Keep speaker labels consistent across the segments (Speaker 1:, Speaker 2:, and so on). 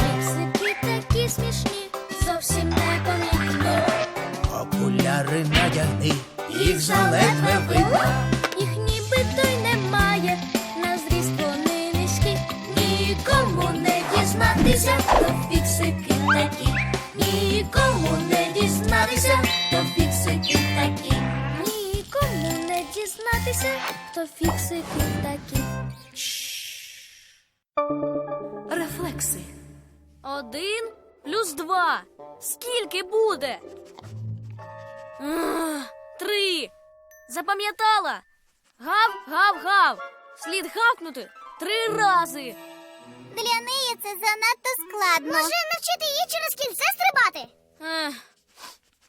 Speaker 1: Мексики такі смішні, зовсім не помітно. Окуляри надягни, їх заледве видно.
Speaker 2: Їх нібито й немає, на зріст вони низькі.
Speaker 1: Нікому не дізнатися, то фіксики такі. Нікому не дізнатися, то фіксики такі.
Speaker 2: Дізнатися, то фіксики такі.
Speaker 1: Рефлекси.
Speaker 2: Один плюс два. Скільки буде? Ах, Три. Запам'ятала. Гав, гав, гав. Слід гавкнути три рази.
Speaker 3: Для неї це занадто складно. Може навчити її через кільце стрибати?
Speaker 2: Ех,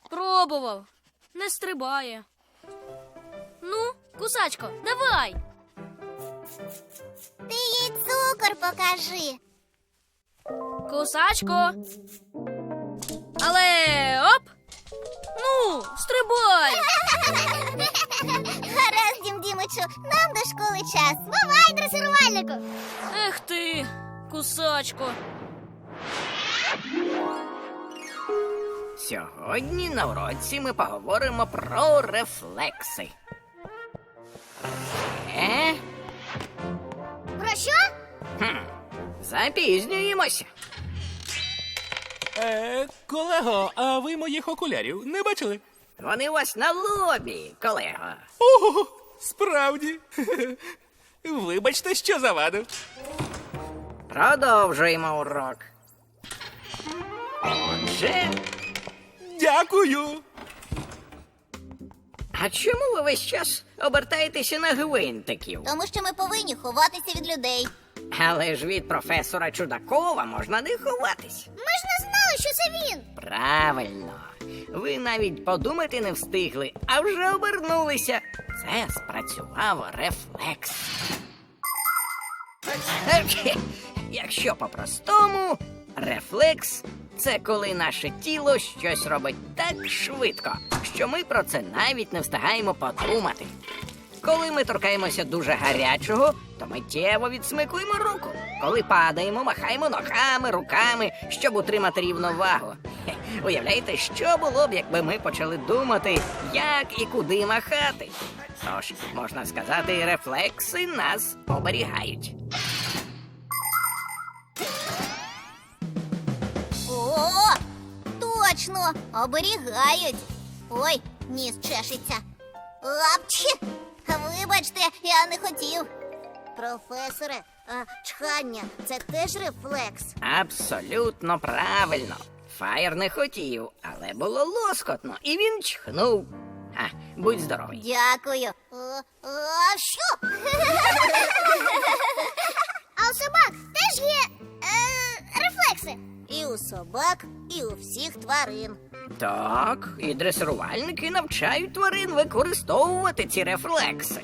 Speaker 2: пробував. Не стрибає. Кусачко, давай.
Speaker 3: Ти їй цукор покажи.
Speaker 2: Кусачко. Але оп! Ну, стрибай!
Speaker 3: Гаразд, дім Дімичу, нам до школи час. Бувай, дресирувальнику.
Speaker 2: Ех ти, кусачко.
Speaker 4: Сьогодні на уроці ми поговоримо про рефлекси. Е?
Speaker 3: Про що?
Speaker 4: Хм. Запізнюємося.
Speaker 5: Е, колего, а ви моїх окулярів не бачили?
Speaker 4: Вони у вас на лобі, колего.
Speaker 5: Ого, справді. Вибачте, що завадив.
Speaker 4: Продовжуємо урок. Отже,
Speaker 5: Дякую.
Speaker 4: А чому ви весь час обертаєтеся на гвинтиків?
Speaker 3: Тому що ми повинні ховатися від людей.
Speaker 4: Але ж від професора Чудакова можна не ховатись.
Speaker 3: Ми ж не знали, що це він.
Speaker 4: Правильно. Ви навіть подумати не встигли, а вже обернулися. Це спрацював рефлекс. Якщо по-простому, рефлекс це коли наше тіло щось робить так швидко, що ми про це навіть не встигаємо подумати. Коли ми торкаємося дуже гарячого, то миттєво відсмикуємо руку. Коли падаємо, махаємо ногами, руками, щоб утримати рівновагу. Уявляєте, що було б, якби ми почали думати, як і куди махати. Тож, можна сказати, рефлекси нас оберігають.
Speaker 3: О, точно, оберігають. Ой, ніс чешеться. Апчі! Вибачте, я не хотів. Професоре, а чхання це теж рефлекс.
Speaker 4: Абсолютно правильно. Фаєр не хотів, але було лоскотно, і він чхнув. А, будь здоровий.
Speaker 3: Дякую. О, а що? а у собак теж є е, рефлекси. І у собак, і у всіх тварин.
Speaker 4: Так, і дресирувальники навчають тварин використовувати ці рефлекси.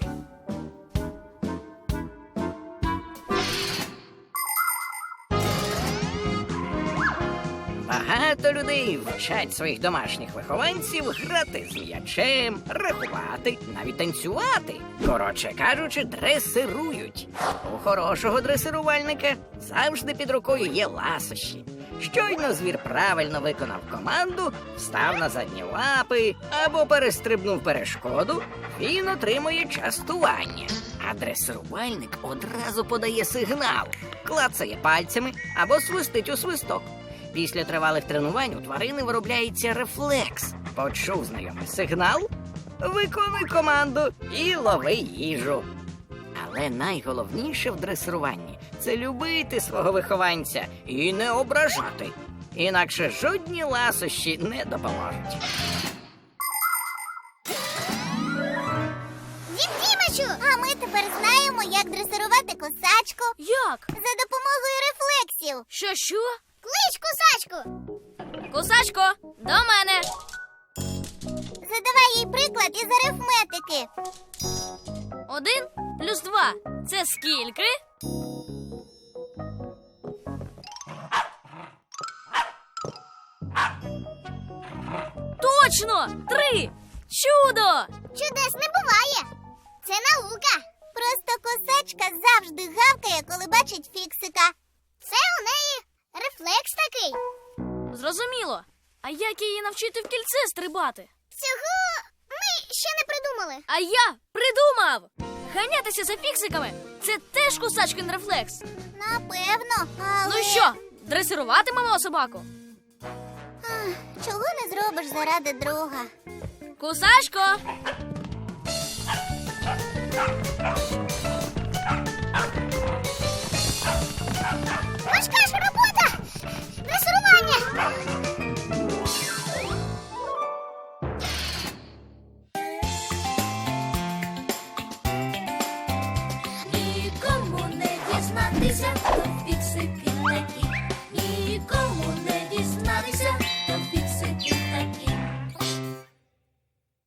Speaker 4: Багато людей вчать своїх домашніх вихованців грати з м'ячем, рахувати, навіть танцювати. Коротше кажучи, дресирують. У хорошого дресирувальника завжди під рукою є ласощі. Щойно звір правильно виконав команду, встав на задні лапи або перестрибнув перешкоду, він отримує частування. А дресирувальник одразу подає сигнал, клацає пальцями або свистить у свисток. Після тривалих тренувань у тварини виробляється рефлекс. Почув знайомий сигнал, виконуй команду і лови їжу. Але найголовніше в дресируванні це любити свого вихованця і не ображати. Інакше жодні ласощі не допоможуть.
Speaker 3: Дім Дімичу! А ми тепер знаємо, як дресирувати косачку
Speaker 2: Як?
Speaker 3: за допомогою рефлексів.
Speaker 2: Що, що? Кусачко, до мене.
Speaker 3: Задавай їй приклад із арифметики.
Speaker 2: Один плюс два. Це скільки? Точно! Три! Чудо!
Speaker 3: Чудес не буває. Це наука. Просто косачка завжди гавкає, коли бачить фіксика. Це у неї рефлекс такий.
Speaker 2: Зрозуміло. А як її навчити в кільце стрибати?
Speaker 3: Цього ми ще не придумали.
Speaker 2: А я придумав! Ганятися за фіксиками це теж кусачкин рефлекс.
Speaker 3: Напевно, але
Speaker 2: Ну що, дресируватимемо собаку?
Speaker 3: Ах, чого не зробиш заради друга?
Speaker 2: Кусачко!